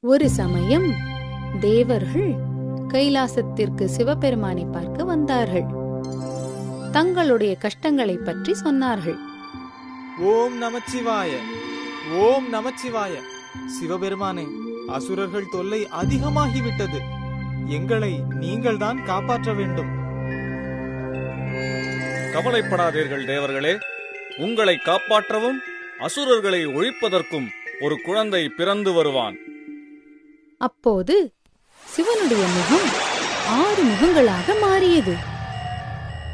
ஒரு சமயம் தேவர்கள் கைலாசத்திற்கு சிவபெருமானை பார்க்க வந்தார்கள். தங்களுடைய கஷ்டங்களைப் பற்றி சொன்னார்கள். ஓம் நமச்சிவாய ஓம் நமச்சிவாய. சிவபெருமானே அசுரர்கள் தொல்லை அதிகமாகிவிட்டது. எங்களை நீங்கள்தான் காப்பாற்ற வேண்டும். கவலைப்படாதீர்கள் தேவர்களே. உங்களை காப்பாற்றவும் அசுரர்களை ஒழிப்பதற்கும் ஒரு குழந்தை பிறந்து வருவான். அப்போது சிவனுடைய முகம் ஆறு முகங்களாக மாறியது.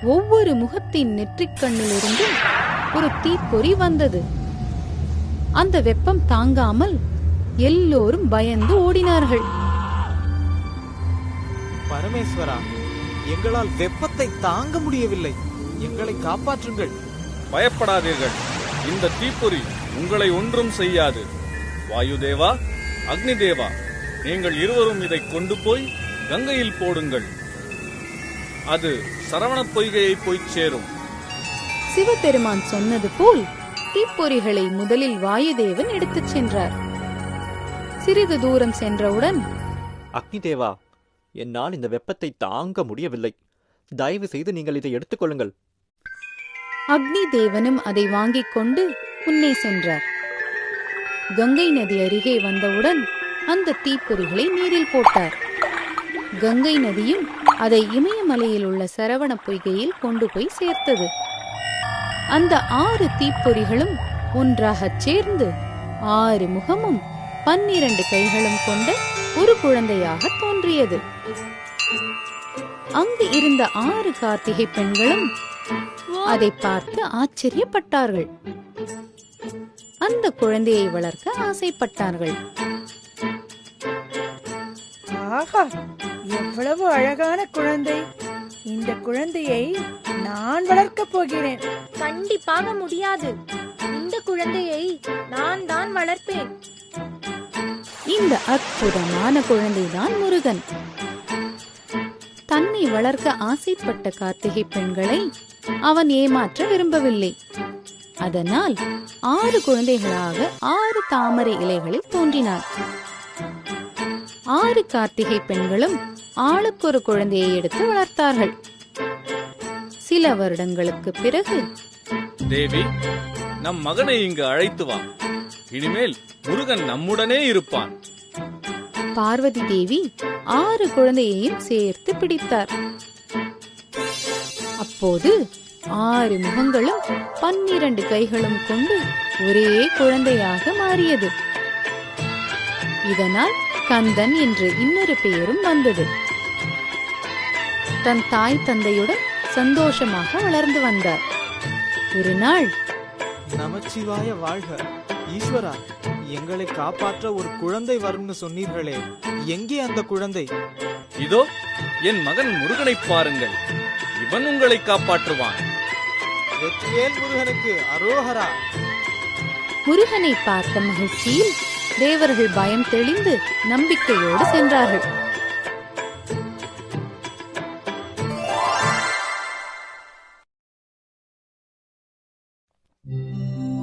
ஒவ்வொரு முகத்தின் நெற்றிக் கண்ணிலிருந்தும் ஒரு தீப்பொறி வந்தது. அந்த வெப்பம் தாங்காமல் எல்லோரும் பயந்து ஓடினார்கள். பரமேஸ்வரா எங்களால் வெப்பத்தை தாங்க முடியவில்லை. எங்களை காப்பாற்றுங்கள். பயப்படாதீர்கள். இந்த தீப்பொறி உங்களை ஒன்றும் செய்யாது. வாயுதேவா அக்னி தேவா நீங்கள் இருவரும் இதை கொண்டு போய் கங்கையில் போடுங்கள். அது சரவணப் பொய்கையை போய்ச் சேரும். சிவபெருமான் சொன்னது போல் தீப்பொறிகளை முதலில் வாயுதேவன் எடுத்துச் சென்றார். சிறிது தூரம் சென்றவுடன் அக்னி தேவா என்னால் இந்த வெப்பத்தை தாங்க முடியவில்லை. தயவு செய்து நீங்கள் இதை எடுத்துக்கொள்ளுங்கள் அக்னி தேவனும் அதை வாங்கிக் கொண்டு முன்னே சென்றார். கங்கை நதி அருகே வந்தவுடன் அந்த தீப்பொறிகளை நீரில் போட்டார். கங்கை நதியும் அதை இமயமலையில் உள்ள சரவண பொய்கையில் கொண்டு போய் சேர்த்தது. அந்த ஆறு தீப்பொறிகளும் ஒன்றாகச் சேர்ந்து ஆறு முகமும் பன்னிரண்டு கைகளும் கொண்ட ஒரு குழந்தையாக தோன்றியது. அங்கு இருந்த ஆறு கார்த்திகை பெண்களும் அதை பார்த்து ஆச்சரியப்பட்டார்கள். அந்த குழந்தையை வளர்க்க ஆசைப்பட்டார்கள். ஆஹா எவ்வளவு அழகான குழந்தை. இந்த குழந்தையை நான் வளர்க்கப் போகிறேன். கண்டிப்பாக முடியாது. இந்த குழந்தையை நான் தான் வளர்ப்பேன். இந்த அற்புதமான குழந்தைதான் முருகன். தன்னை வளர்க்க ஆசைப்பட்ட கார்த்திகை பெண்களை அவன் ஏமாற்ற விரும்பவில்லை. அதனால் ஆறு குழந்தைகளாக ஆறு தாமரை இலைகளில் தோன்றினார் ஆறு கார்த்திகை பெண்களும் ஆளுக்கொரு குழந்தையை எடுத்து வளர்த்தார்கள். சில வருடங்களுக்கு பிறகு தேவி நம் மகனை இங்கு அழைத்து வா. இனிமேல் முருகன் நம்முடனே இருப்பான். பார்வதி தேவி ஆறு குழந்தையையும் சேர்த்து பிடித்தார். அப்போது ஆறு முகங்களும் பன்னிரண்டு கைகளும் கொண்டு ஒரே குழந்தையாக மாறியது. இதனால் கந்தன் என்று இன்னொரு பெயரும் வந்தது. தன் தாய் தந்தையுடன் சந்தோஷமாக வளர்ந்து வந்தார். ஒரு நாள் நமச்சிவாய வாழ்க. ஈஸ்வரா எங்களை காப்பாற்ற ஒரு குழந்தை வரும்னு சொன்னீர்களே. எங்கே அந்த குழந்தை? இதோ என் மகன் முருகனைப் பாருங்கள். இவன் உங்களை காப்பாற்றுவான். வெற்றிவேல் முருகனுக்கு அரோகரா. முருகனை பார்த்த மகிழ்ச்சியில் தேவர்கள் பயம் தெளிந்து நம்பிக்கையோடு சென்றார்கள்.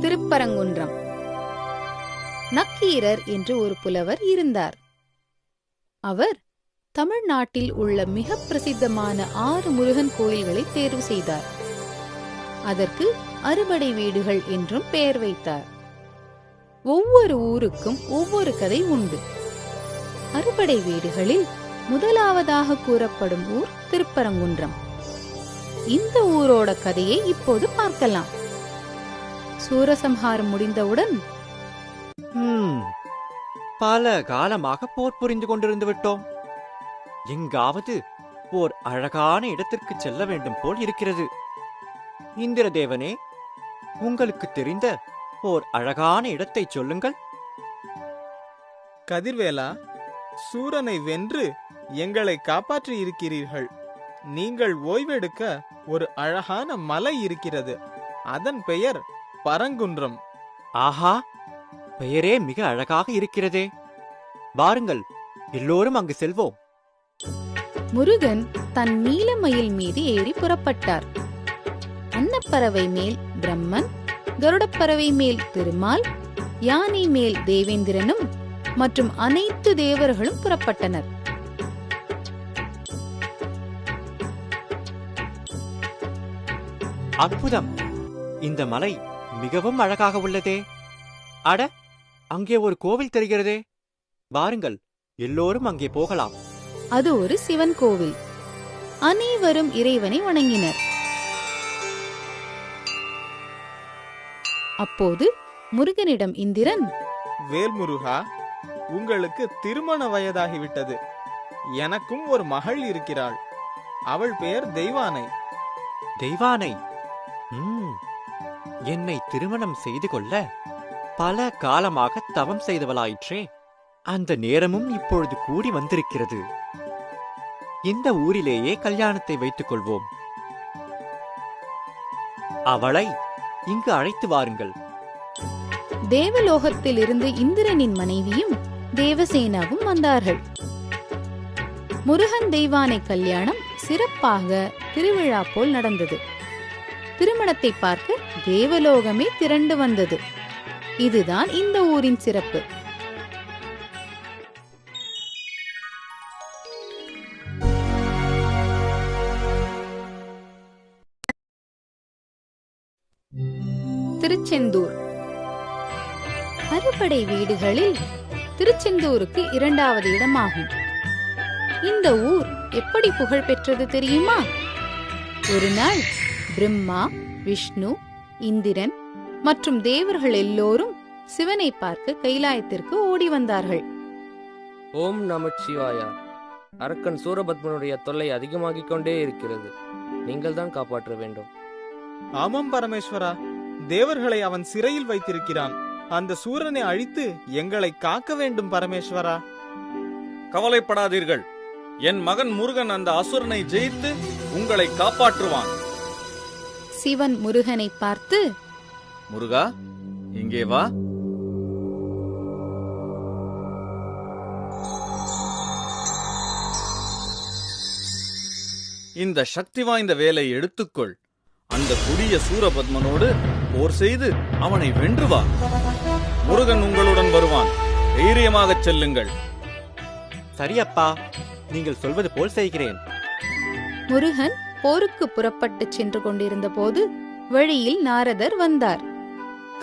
திருப்பரங்குன்றம். நக்கீரர் என்று ஒரு புலவர் இருந்தார். அவர் தமிழ்நாட்டில் உள்ள மிக பிரசித்தமான ஆறு முருகன் கோயில்களை தேர்வு செய்தார். அதற்கு அறுபடை வீடுகள் என்றும் பெயர் வைத்தார். ஒவ்வொரு ஊருக்கும் ஒவ்வொரு கதை உண்டு. அறுபடை வீடுகளில் முதலாவதாக கூறப்படும் ஊர் திருப்பரங்குன்றம். இந்த ஊரோட கதையை இப்போது பார்க்கலாம். சூரசம்ஹாரம் முடிந்தவுடன் பல காலமாக போர் புரிந்து கொண்டிருந்து விட்டோம். எங்காவது ஓர் அழகான இடத்திற்கு செல்ல வேண்டும் போல் இருக்கிறது. இந்திரதேவனே உங்களுக்கு தெரிந்த ஓர் அழகான இடத்தை சொல்லுங்கள். கதிர்வேலா சூரனை வென்று எங்களை காப்பாற்றி இருக்கிறீர்கள் நீங்கள் ஓய்வெடுக்க ஒரு அழகான மலை இருக்கிறது. அதன் பெயர் பரங்குன்றம். ஆஹா பெயரே மிக அழகாக இருக்கிறதே. வாருங்கள் எல்லோரும் அங்கு செல்வோம். முருகன் தன் நீலமயில் மீது ஏறி புறப்பட்டார். அன்னப்பறவை மேல் பிரம்மன் கருடப்பறவை மேல் திருமால் யானை மேல் தேவேந்திரனும் மற்றும் அனைத்து தேவர்களும் புறப்பட்டனர். அற்புதம்! இந்த மலை மிகவும் அழகாக உள்ளதே. அட அங்கே ஒரு கோவில் தெரிகிறதே. வாருங்கள் எல்லோரும் அங்கே போகலாம். அது ஒரு சிவன் கோவில். அனைவரும் இறைவனை வணங்கினர். அப்போது முருகனிடம் இந்திரன் வேல்முருகா உங்களுக்கு திருமண வயதாகிவிட்டது. எனக்கும் ஒரு மகள் இருக்கிறாள். அவள் பெயர் தெய்வானை. தெய்வானை? ம், என்னை திருமணம் செய்து கொள்ள பல காலமாக தவம் செய்தவளாயிற்றே. அந்த நேரமும் இப்பொழுது கூடி வந்திருக்கிறது. இந்த ஊரிலேயே கல்யாணத்தை வைத்துக் கொள்வோம். அவளை இங்கு அழைத்து வாருங்கள். தேவலோகத்தில் இருந்து இந்திரனின் மனைவியும் தேவசேனாவும் வந்தார்கள். முருகன் தெய்வானை கல்யாணம் சிறப்பாக திருவிழா போல் நடந்தது. திருமணத்தை பார்க்க தேவலோகமே திரண்டு வந்தது. இதுதான் இந்த ஊரின் சிறப்பு. திருச்செந்தூர். அறுபடை வீடுகளில் திருச்செந்தூருக்கு இரண்டாவது இடமாகும். இந்த ஊர் எப்படி புகழ் பெற்றது தெரியுமா? ஒரு நாள் பிரம்மா விஷ்ணு இந்திரன் மற்றும் தேவர்கள் எல்லோரும் சிவனை பார்க்க கைலாயத்திற்கு ஓடி வந்தார்கள். ஓம் நமச்சிவாயா அரக்கன் சூரபத்மனுடைய தொல்லை அதிகமாகிக் கொண்டே இருக்கிறது. நீங்கள் தான் காப்பாற்ற வேண்டும். ஆமாம் பரமேஸ்வரா. தேவர்களை அவன் சிறையில் வைத்திருக்கிறான். அந்த சூரனை அழித்து எங்களை காக்க வேண்டும் பரமேஸ்வரா. கவலைப்படாதீர்கள். என் மகன் முருகன் அந்த அசுரனை ஜெயித்து உங்களை காப்பாற்றுவான். சிவன் முருகனை பார்த்து முருகா இங்கே வா. இந்த சக்தி வாய்ந்த வேலை எடுத்துக்கொள். அந்த கொடிய சூரபத்மனோடு போர் செய்து அவனை வென்று வா முருகன் உங்களுடன் வருவான். தைரியமாகச் செல்லுங்கள். சரியப்பா நீங்கள் சொல்வது போல் செய்கிறேன். முருகன் போருக்கு புறப்பட்டு சென்று கொண்டிருந்த போது வழியில் நாரதர் வந்தார்.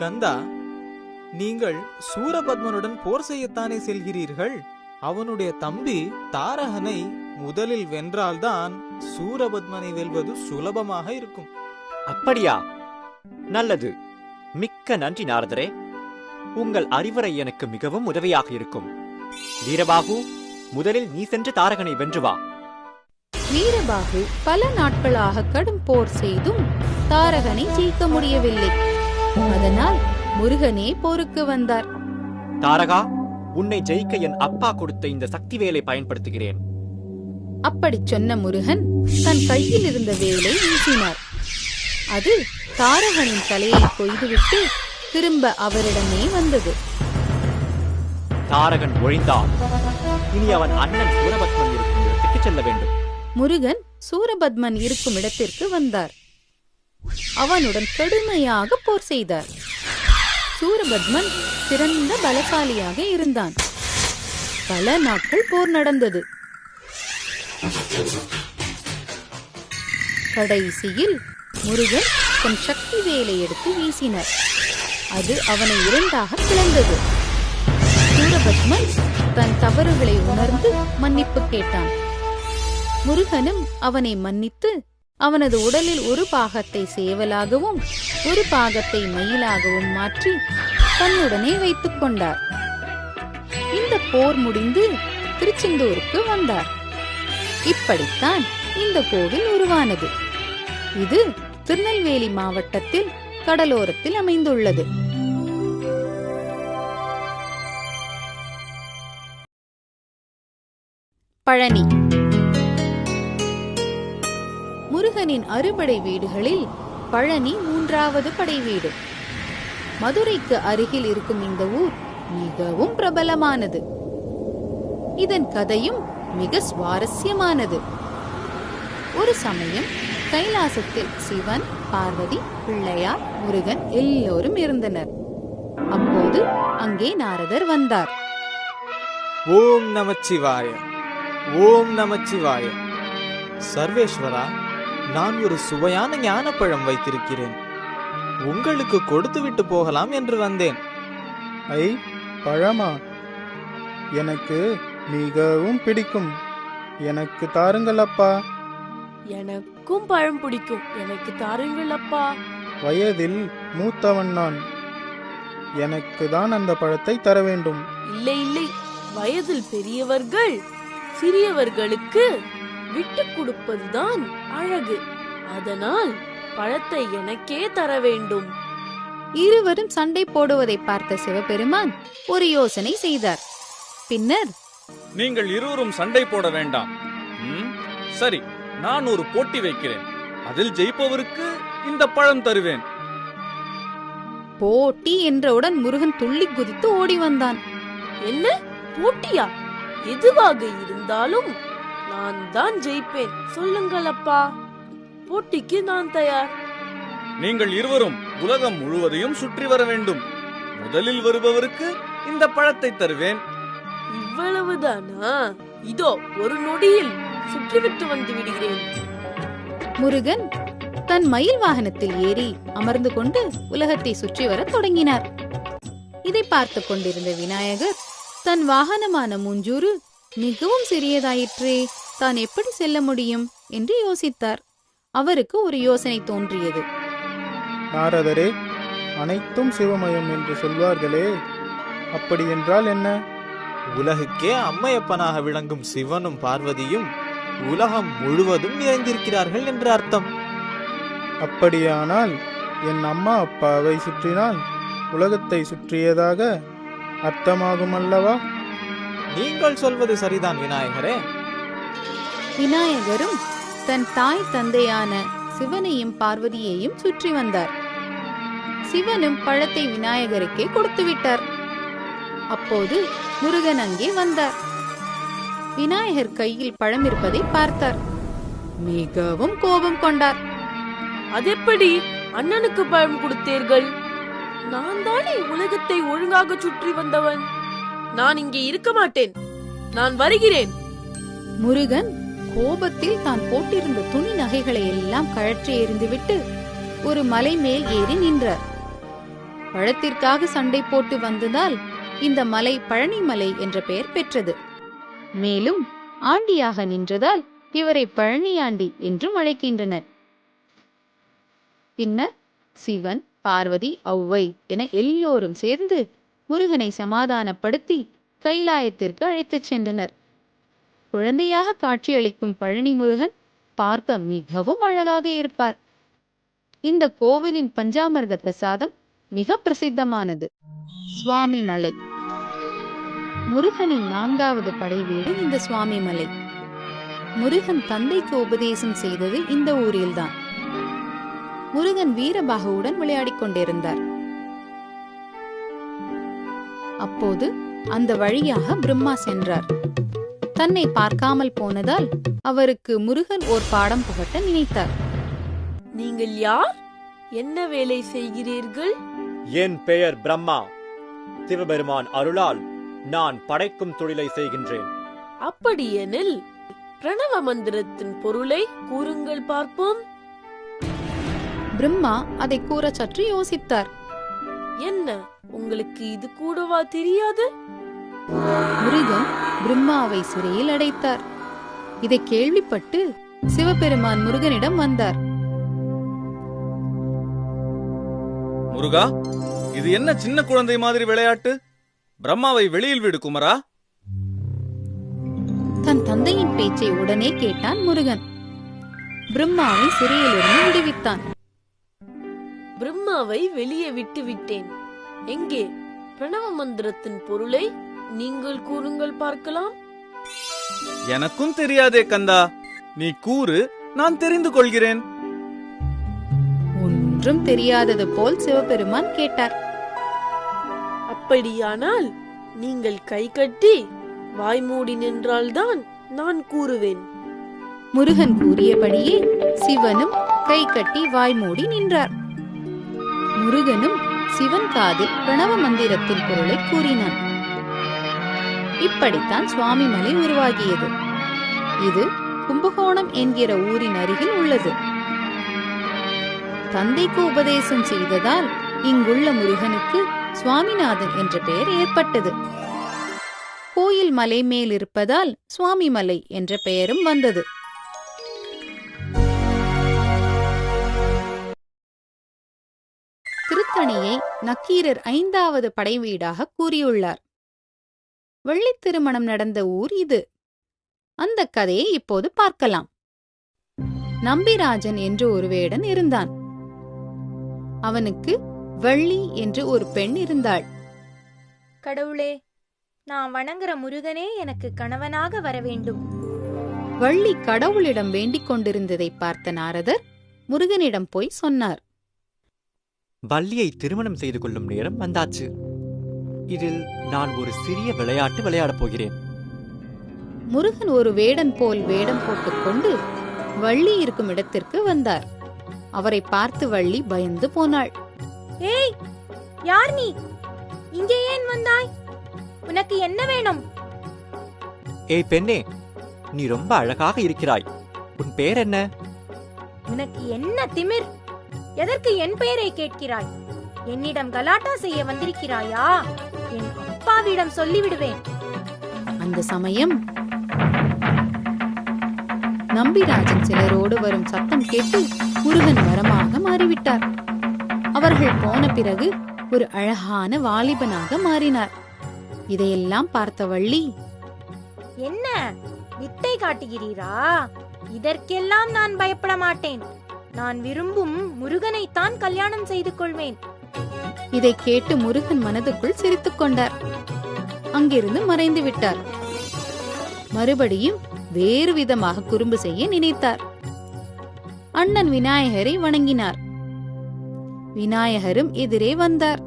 கந்தா நீங்கள் சூரபத்மனுடன் போர் செய்யத்தானே செல்கிறீர்கள்? அவனுடைய தம்பி தாரகனை முதலில் வென்றால்தான் சூரபத்மனை வெல்வது சுலபமாக இருக்கும். அப்படியா? நல்லது. மிக்க நன்றி நாரதரே. உங்கள் அறிவுரை எனக்கு மிகவும் உதவியாக இருக்கும். வீரபாகு முதலில் நீ சென்று தாரகனை வென்று வா. வீரபாகு பல நாட்களாக கடும் போர் செய்தும் தாரகனை ஜெயிக்க முடியவில்லை. அதனால் முருகனே போருக்கு வந்தார். தாரகா உன்னை ஜெயிக்க என் அப்பா கொடுத்த இந்த சக்தி வேலை பயன்படுத்துகிறேன். அப்படிச் சொன்ன முருகன் தன் கையில் இருந்த வேலை வீசினார். அது தாரகனின் தலையை கொய்துவிட்டு திரும்ப அவரிடமே வந்தது. தாரகன் ஒழிந்தான் இனி அவன் அண்ணன் சூரபத்மன் இருக்கும் இடத்துக்கு செல்ல வேண்டும். முருகன் சூரபத்மன் இருக்கும் இடத்திற்கு வந்தார். அவனுடன் கடுமையாக போர் செய்தார். சூரபத்மன் சிறந்த பலசாலியாக இருந்தான். பல நாட்கள் போர் நடந்தது. கடைசியில் முருகன் தன் சக்தி வேலை எடுத்து வீசினார். அது அவனை இரண்டாக பிளந்தது. சூரபத்மன் தன் தவறுகளை உணர்ந்து மன்னிப்பு கேட்டான். முருகனும் அவனை மன்னித்து அவனது உடலில் ஒரு பாகத்தை சேவலாகவும் ஒரு பாகத்தை மயிலாகவும் மாற்றி தன்னுடனே வைத்துக் கொண்டார். இந்த போர் முடிந்து திருச்செந்தூருக்கு வந்தார். இப்படித்தான் இந்த கோவில் உருவானது. இது திருநெல்வேலி மாவட்டத்தில் கடலோரத்தில் அமைந்துள்ளது. பழனி. முருகனின் அறுபடை வீடுகளில் பழனி மூன்றாவது படை வீடு. மதுரைக்கு அருகில் இருக்கும் இந்த ஊர் மிகவும் பிரபலமானது. இதன் கதையும் மிக சுவாரஸ்யமானது. ஒரு சமயம் கைலாசத்தில் சிவன் பார்வதி பிள்ளையார் முருகன் எல்லோரும் இருந்தனர். அப்போது அங்கே நாரதர் வந்தார். ஓம் நமச்சிவாய ஓம் நமச்சிவாய. சர்வேஸ்வரா நான் ஒரு சுவையான ஞானப்பழம் வைத்திருக்கிறேன். உங்களுக்கு கொடுத்து விட்டு போகலாம் என்று வந்தேன். ஐ பழமா? எனக்கு மிகவும் பிடிக்கும். எனக்கு தாருங்கள் அப்பா. எனக்கும் பழம் பிடிக்கும். எனக்கு தாருங்கள் அப்பா. வயதில் மூத்தவன் நான். எனக்கு தான் அந்த பழத்தை தர வேண்டும். இல்லை இல்லை. வயதில் பெரியவர்கள் சிறியவர்களுக்கு விட்டு கொடுப்பதுதான் அழகு. அதனால் பழத்தை எனக்கே தர வேண்டும். இருவரும் சண்டை போடுவதை பார்த்த சிவபெருமான் ஒரு யோசனை செய்தார். பின்னர் நீங்கள் இருவரும் சண்டை போட வேண்டாம். ம், சரி. நான் ஒரு போட்டி வைக்கிறேன். அதில் ஜெயிப்பவருக்கு இந்த பழம் தருவேன். போட்டி என்றவுடன் முருகன் துள்ளி குதித்து ஓடி வந்தான். என்ன? போட்டியா? எதுவாக இருந்தாலும் நான் தான் ஜெயிப்பேன். சொல்லுங்கள் அப்பா. போட்டிக்கு நான் தயார். நீங்கள் இருவரும் உலகம் முழுவதையும் சுற்றி வர வேண்டும். முதலில் வருபவருக்கு இந்த பழத்தை தருவேன். இவ்வளவுதானா? இதோ ஒரு நொடியில் சுற்றிவிட்டு வந்து விடுகிறேன். முருகன் தன் மயில் வாகனத்தில் ஏறி அமர்ந்து கொண்டு உலகத்தை சுற்றி வரத் தொடங்கினார். இதை பார்த்து கொண்டிருந்த விநாயகர் தன் வாகனமான மூஞ்சூறு மிகவும் சிறியதாயிற்றே தான் எப்படி செல்ல முடியும் என்று யோசித்தார். அவருக்கு ஒரு யோசனை தோன்றியது. நாரதரே அனைத்தும் சிவமயம் என்று சொல்வார்களே. அப்படி என்றால் என்ன? உலகுக்கே அம்மையப்பனாக விளங்கும் சிவனும் பார்வதியும் உலகம் முழுவதும் நிறைந்திருக்கிறார்கள் என்று அர்த்தம். அப்படியானால் என் அம்மா அப்பாவை சுற்றினால் உலகத்தை சுற்றியதாக அர்த்தமாகும் அல்லவா நீங்கள் சொல்வது சரிதான் விநாயகரே. விநாயகரும் தன் தாய் தந்தையான சிவனையும் பார்வதியையும் சுற்றி வந்தார். சிவனும் பழத்தை விநாயகருக்கே கொடுத்து விட்டார் அப்போது முருகன் அங்கே வந்தார். விநாயகர் கையில் பழம் இருப்பதை பார்த்தார். மிகவும் கோபம் கொண்டார். அதெப்படி? அண்ணனுக்கு பழம் கொடுத்தீர்கள்? நான் தானே உலகத்தை ஒழுங்காக சுற்றி வந்தவன். நான் இங்கே இருக்க மாட்டேன். நான் வருகிறேன். முருகன் கோபத்தில் தான் போட்டிருந்த துணி நகைகளை எல்லாம் கழற்றி எறிந்துவிட்டு ஒரு மலை மேல் ஏறி நின்றார். பழத்திற்காக சண்டை போட்டு வந்ததால் இந்த மலை பழனி மலை என்ற பெயர் பெற்றது. மேலும் ஆண்டியாக நின்றதால் இவரை பழனியாண்டி என்றும் அழைக்கின்றனர். பின்னர் சிவன் பார்வதி ஔவை என எல்லோரும் சேர்ந்து முருகனை சமாதானப்படுத்தி கைலாயத்திற்கு அழைத்துச் சென்றனர். குழந்தையாக காட்சியளிக்கும் பழனி முருகன் பார்க்க மிகவும் அழகாக இருப்பார். இந்த கோவிலின் பஞ்சாமிர்த பிரசாதம் மிக பிரசித்தமானது. சுவாமி மலை. முருகனின் நான்காவது படை வீடு இந்த சுவாமி மலை. முருகன் தந்தைக்கு உபதேசம் செய்தது இந்த ஊரில்தான். முருகன் வீரபாகுவுடன் விளையாடிக் கொண்டிருந்தார். அப்போது அந்த வழியாக பிரம்மா சென்றார். தன்னை பார்க்காமல் போனதால் அவருக்கு முருகன் ஓர் பாடம் புகட்ட நினைத்தார். நீங்கள் யார்? என்ன வேலை செய்கிறீர்கள்? என் பெயர் பிரம்மா. சிவபெருமான் அருளால் நான் படைக்கும் தொழிலை செய்கின்றேன். அப்படியெனில் பிரணவ மந்திரத்தின் பொருளை கூறுங்கள் பார்ப்போம். பிரம்மா அதை கூற சற்று யோசித்தார். என்ன உங்களுக்கு இது கூடவா தெரியாது? முருகன் பிரம்மாவை சிறையில் அடைத்தார். இதை கேள்விப்பட்டு சிவபெருமான் முருகனிடம் வந்தார். முருகா இது என்ன சின்ன குழந்தை மாதிரி விளையாட்டு? பிரம்மாவை வெளியில் விடு குமரா. தன் தந்தையின் பேச்சை உடனே கேட்டான் முருகன். பிரம்மாவை சிறையிலிருந்து விடுவித்தான். பிரம்மாவை வெளியே விட்டு விட்டேன். எங்கே? பிரணவ மந்திரத்தின் பொருளை நீங்கள் கூறுங்கள் பார்க்கலாம். எனக்கும் தெரியாதே கந்தா. நீ கூறு நான் தெரிந்து கொள்கிறேன். ஒன்றும் தெரியாதது போல் சிவபெருமான் கேட்டார். அப்படியானால் நீங்கள் கை கட்டி வாய் மூடி நின்றால்தான் நான் கூறுவேன். முருகன் கூறியபடியே சிவனும் கை கட்டி வாய் மூடி நின்றார். முருகனும் சிவன் காதில் பிரணவ மந்திரத்தின் பொருளை கூறினான். இப்படித்தான் சுவாமி மலை உருவாகியது. இது கும்பகோணம் என்கிற ஊரின் அருகில் உள்ளது. தந்தைக்கு உபதேசம் செய்ததால் இங்குள்ள முருகனுக்கு சுவாமிநாதன் என்ற பெயர் ஏற்பட்டது. கோயில் மலை மேல் இருப்பதால் சுவாமி மலை என்ற பெயரும் வந்தது. திருத்தணியை நக்கீரர் ஐந்தாவது படைவீடாக கூறியுள்ளார். வெள்ளித் திருமணம் நடந்த ஊர் இது. அந்த கதையை இப்போது பார்க்கலாம். நம்பிராஜன் என்று ஒரு வேடன் இருந்தான். அவனுக்கு வள்ளி என்று ஒரு பெண் இருந்தாள். கடவுளே நான் வணங்குற முருகனே எனக்கு கணவனாக வர வேண்டும் வள்ளி கடவுளிடம் வேண்டிக் கொண்டிருந்ததை பார்த்த நாரதர் முருகனிடம் போய் சொன்னார். வள்ளியை திருமணம் செய்து கொள்ளும் நேரம் வந்தாச்சு. இதில் நான் ஒரு சிறிய விளையாட்டு விளையாடப் போகிறேன். முருகன் ஒரு வேடன் போல் வேடம் போட்டுக்கொண்டு வள்ளி இருக்கும் இடத்திற்கு வந்தார். அவரை பார்த்து வள்ளி பயந்து போனாள். ஏய் யார் நீ? இங்கே ஏன் வந்தாய்? உனக்கு என்ன வேணும்? ஏய் பெண்ணே நீ ரொம்ப அழகாக இருக்கிறாய். உன் பேர் என்ன? உனக்கு என்ன திமிர்? எதற்கு என் பெயரை கேட்கிறாய்? என்னிடம் கலாட்டா செய்ய வந்திருக்கிறாயா? என் அப்பாவிடம் சொல்லிவிடுவேன். அந்த சமயம் நம்பிராஜன் சிலரோடு வரும் சத்தம் கேட்டு முருகன் மரமாக மாறிவிட்டார். அவர்கள் போன பிறகு ஒரு அழகான வாலிபனாக மாறினார். இதையெல்லாம் பார்த்த வள்ளி என்ன? வித்தை காட்டுகிறீரா? இதற்கெல்லாம் நான் பயப்பட மாட்டேன். நான் விரும்பும் முருகனைத்தான் கல்யாணம் செய்து கொள்வேன். இதை கேட்டு முருகன் மனதுக்குள் சிரித்துக் கொண்டார். அங்கிருந்து மறைந்து விட்டார். மறுபடியும் வேறு விதமாக குறும்பு செய்ய நினைத்தார். அண்ணன் விநாயகரை வணங்கினார். விநாயகரும் எதிரே வந்தார்.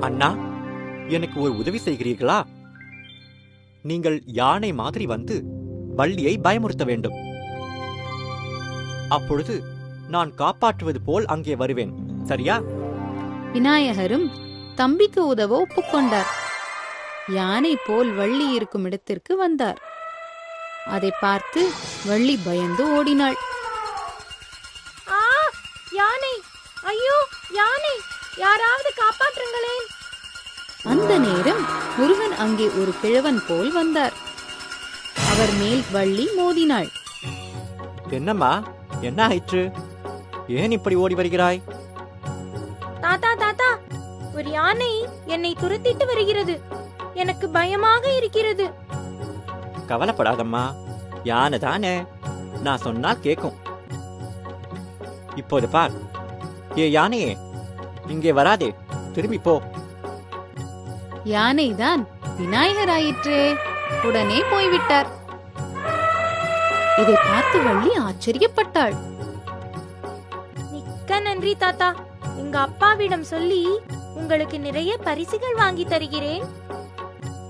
அண்ணா எனக்கு ஒரு உதவி செய்கிறீர்களா? நீங்கள் யானை மாதிரி வந்து வள்ளியை பயமுறுத்த வேண்டும். அப்பொழுது நான் காப்பாற்றுவது போல் அங்கே வருவேன் சரியா? விநாயகரும் தம்பிக்கு உதவ ஒப்புக்கொண்டார். யானை போல் வள்ளி இருக்கும் இடத்திற்கு வந்தார். அதை பார்த்து வள்ளி பயந்து ஓடினாள். ஆ யானை. ஐயோ யானை. யாராவது காப்பாற்றுங்களேன். அந்த நேரம் முருகன் அங்கே ஒரு கிழவன் போல் வந்தார். அவர் மேல் வள்ளி மோதினாள். என்னம்மா என்ன ஆயிற்று? ஏன் இப்படி ஓடி வருகிறாய்? தாத்தா தாத்தா ஒரு யானை என்னை துரத்திட்டு வருகிறது. எனக்கு பயமாக இருக்கிறது. கவலைப்படாதம்மா. யானை தானே? நான் சொன்னால் கேட்கும் இப்போது பார். ஏ யானையே இங்கே வராதே. திரும்பி போ. யானைதான் விநாயகராயிற்றே. உடனே போய்விட்டார். இதை பார்த்து வள்ளி ஆச்சரியப்பட்டாள். மிக்க நன்றி தாத்தா. எங்க அப்பாவிடம் சொல்லி உங்களுக்கு நிறைய பரிசுகள் வாங்கி தருகிறேன்.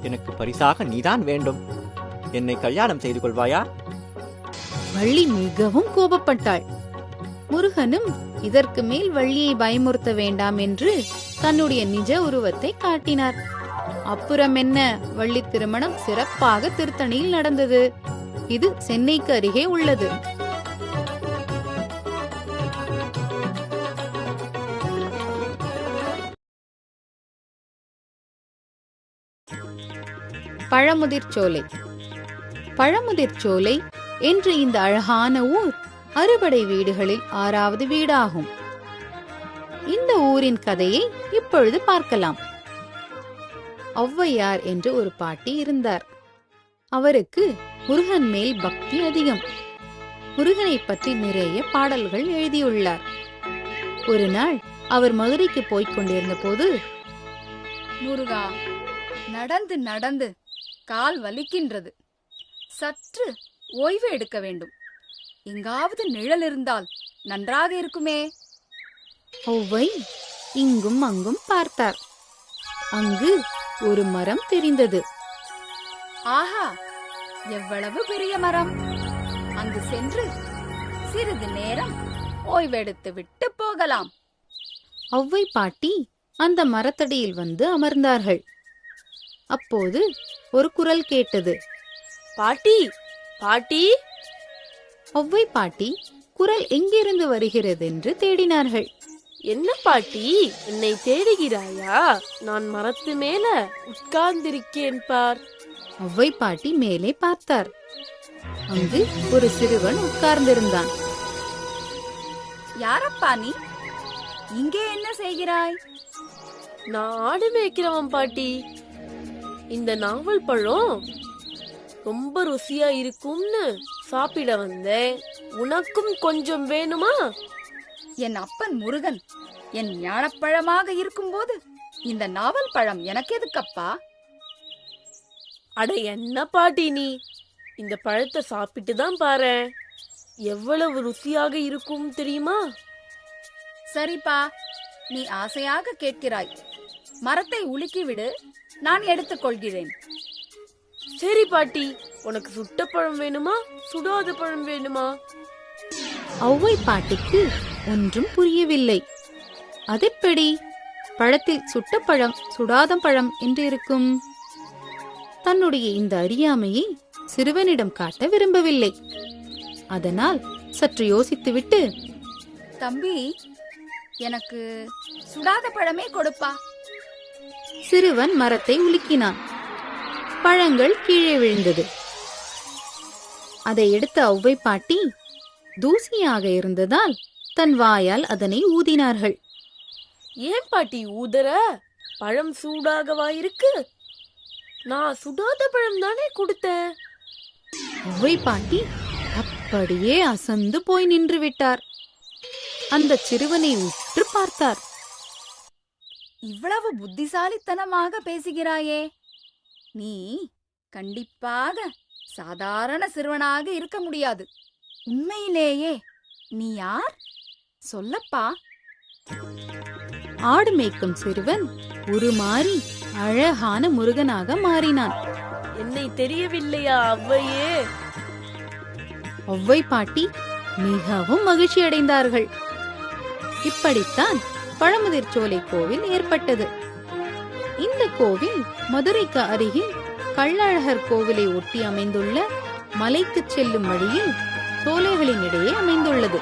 எனக்கு பரிசாக நீதான் வேண்டும். என்னை கல்யாணம் செய்து கொள்வாயா? வள்ளி மிகவும் கோபப்பட்டாள். முருகனும் இதற்கு மேல் வள்ளியை பயமுறுத்த வேண்டாம் என்று தன்னுடைய நிஜ உருவத்தை காட்டினார். அப்புறம் என்ன வள்ளி திருமணம் சிறப்பாக திருத்தணியில் நடந்தது. இது சென்னைக்கு அருகே உள்ளது. பழமுதிர் சோலை பழமுதிர்ச்சோலை என்று இந்த அழகான ஊர் அறுபடை வீடுகளில் ஆறாவது வீடாகும். இந்த ஊரின் கதையை இப்பொழுது பார்க்கலாம். ஔவையார் என்று ஒரு பாட்டி இருந்தார். அவருக்கு முருகன் மேல் பக்தி அதிகம். முருகனை பற்றி நிறைய பாடல்கள் எழுதியுள்ளார். ஒரு நாள் அவர் மதுரைக்கு போய்க் கொண்டிருந்த போது முருகா நடந்து நடந்து கால் வலிக்கின்றது. சற்று ஓய்வு எடுக்க வேண்டும். எங்காவது நிழல் இருந்தால் நன்றாக இருக்குமே. ஔவை இங்கும் அங்கும் பார்த்தார். அங்கு ஒரு மரம் தெரிந்தது. ஆஹா எவ்வளவு பெரிய மரம். அங்கு சென்று சிறிது நேரம் ஓய்வெடுத்து விட்டு போகலாம். ஔவை பாட்டி அந்த மரத்தடியில் வந்து அமர்ந்தார்கள். அப்போது ஒரு குரல் கேட்டது. பாட்டி பாட்டி. ஒவ்வை பாட்டி குரல் எங்கிருந்து வருகிறது என்று தேடினார்கள். என்ன பாட்டி என்னை தேடுகிறாயா? நான் மரத்து மேல உட்கார்ந்திருக்கேன் பார். ஒவ்வை பாட்டி மேலே பார்த்தார். அங்கு ஒரு சிறுவன் உட்கார்ந்திருந்தான். யாரப்பா நீ? இங்கே என்ன செய்கிறாய்? நான் ஆடு மேய்க்கிறவன் பாட்டி. இந்த நாவல் பழம் ரொம்ப ருசியா இருக்கும்னு சாப்பிட வந்தேன். உனக்கும் கொஞ்சம் வேணுமா? என் அப்பன் முருகன் என் ஞானப்பழமாக இருக்கும்போது இந்த நாவல் பழம் எனக்கு எதுக்கப்பா? அட என்ன பாட்டி நீ? இந்த பழத்தை சாப்பிட்டு தான் பாரேன் எவ்வளவு ருசியாக இருக்கும் தெரியுமா? சரிப்பா நீ ஆசையாக கேட்கிறாய். மரத்தை உலுக்கி விடு நான் எடுத்துக்கொள்கிறேன். சரி பாட்டி உனக்கு சுட்ட பழம் வேணுமா? சுடாத பழம் வேணுமா? ஒவ்வை பாட்டிக்கு ஒன்றும் புரியவில்லை. அதெப்படி? பழத்தில் சுட்ட பழம் சுடாத பழம் என்று இருக்கும்? தன்னுடைய இந்த அறியாமையை சிறுவனிடம் காட்ட விரும்பவில்லை. அதனால் சற்று யோசித்துவிட்டு தம்பி எனக்கு சுடாத பழமே கொடுப்பா. சிறுவன் மரத்தை உலுக்கினான். பழங்கள் கீழே விழுந்தது. அதை எடுத்த ஒவ்வை பாட்டி தூசியாக இருந்ததால் தன் வாயால் அதனை ஊதினார்கள். ஏன் பாட்டி ஊதற? பழம் சூடாகவா இருக்கு? நான் சுடாத பழம் தானே கொடுத்தேன். ஒவ்வை பாட்டி அப்படியே அசந்து போய் நின்று விட்டார். அந்த சிறுவனை உற்று பார்த்தார். இவ்வளவு புத்திசாலித்தனமாக பேசுகிறாயே. நீ கண்டிப்பாக சாதாரண சிறுவனாக இருக்க முடியாது. உண்மையிலேயே நீ யார்? சொல்லப்பா. ஆடு மேய்க்கும் சிறுவன் உருமாறி அழகான முருகனாக மாறினான். என்னை தெரியவில்லையா அவ்வையே? ஒவ்வை பாட்டி மிகவும் மகிழ்ச்சி அடைந்தார்கள் இப்படித்தான் பழமுதிர்ச்சோலை கோவில் ஏற்பட்டது. இந்த கோவில் மதுரைக்கு அருகில் கள்ளழகர் கோவிலை ஒட்டி அமைந்துள்ள மலைக்கு செல்லும் வழியில் சோலைகளின் இடையே அமைந்துள்ளது.